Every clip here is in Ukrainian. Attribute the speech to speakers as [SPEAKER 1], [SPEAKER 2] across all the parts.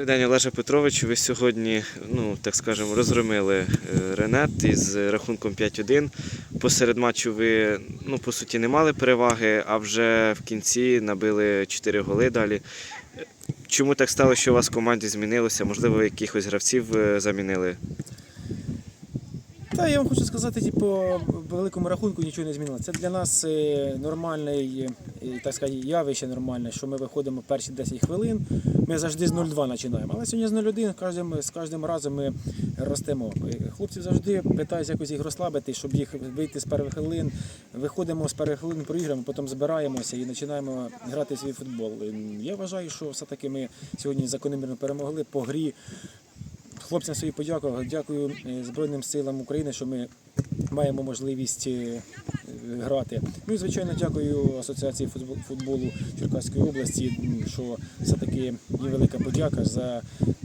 [SPEAKER 1] Добрий день, Олеже Петровичу. Ви сьогодні, ну так скажемо, розгромили е, Ренет із рахунком 5-1. Посеред матчу ви, ну, по суті, не мали переваги, а вже в кінці набили 4 голи далі. Чому так стало, що у вас в команді змінилося? Можливо, якихось гравців е, замінили?
[SPEAKER 2] Та я вам хочу сказати, типу, по великому рахунку нічого не змінилося. Це для нас е, нормальне, так сказати, явище нормальне, що ми виходимо перші 10 хвилин. Ми завжди з 0-2 починаємо. Але сьогодні з 0-1 кожним, з кожним разом ми ростемо. Е, Хлопці завжди питаються якось їх розслабити, щоб їх вийти з перших хвилин. Виходимо з перших хвилин, проіграємо, потім збираємося і починаємо грати свій футбол. Е, Я вважаю, що все-таки ми сьогодні закономірно перемогли по грі. Хлопцям свої подякував. Дякую е, Збройним силам України, що ми маємо можливість е, грати. Ну і звичайно, дякую Асоціації футболу Черкаської області, що все-таки їм велика подяка за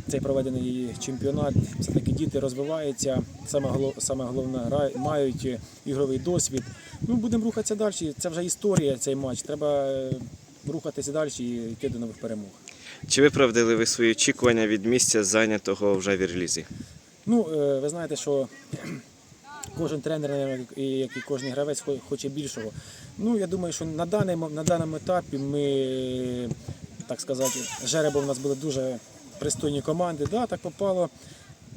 [SPEAKER 2] цей проведений чемпіонат. Все-таки діти розвиваються. Саме голов- саме головне мають ігровий досвід. Ну будемо рухатися далі. Це вже історія. Цей матч. Треба е, рухатися далі і йти до нових перемог.
[SPEAKER 1] Чи виправдали ви свої очікування від місця, зайнятого в Жавірлізі?
[SPEAKER 2] Ну, е, ви знаєте, що кожен тренер, як і- кожен гравець, хоче більшого. Ну, я думаю, що на даному, на даному етапі ми, так сказати, жеребом у нас були дуже пристойні команди. Да, так попало.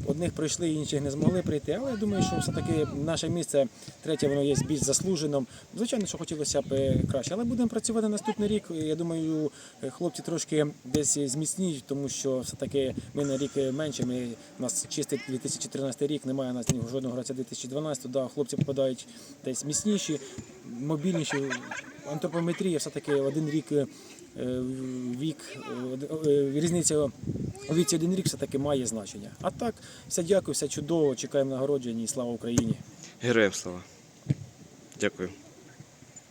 [SPEAKER 2] Одних пройшли, інших не змогли прийти. Але я думаю, що все-таки наше місце третє, воно є більш заслуженим. Звичайно, що хотілося б е, краще. Але будемо працювати наступний рік. Я думаю, е, хлопці трошки десь зміцніють, тому що все-таки ми на рік менше. Ми, у нас чистий 2013 рік, немає у нас жодного гравця 2012. Да, хлопці попадають десь міцніші, мобільніші. Антропометрія все-таки один рік. е, Вік, е, е, різниця у віці один рік все-таки має значення. А так, все дякую, все чудово, чекаємо нагородження і слава Україні.
[SPEAKER 1] Героям слава. Дякую.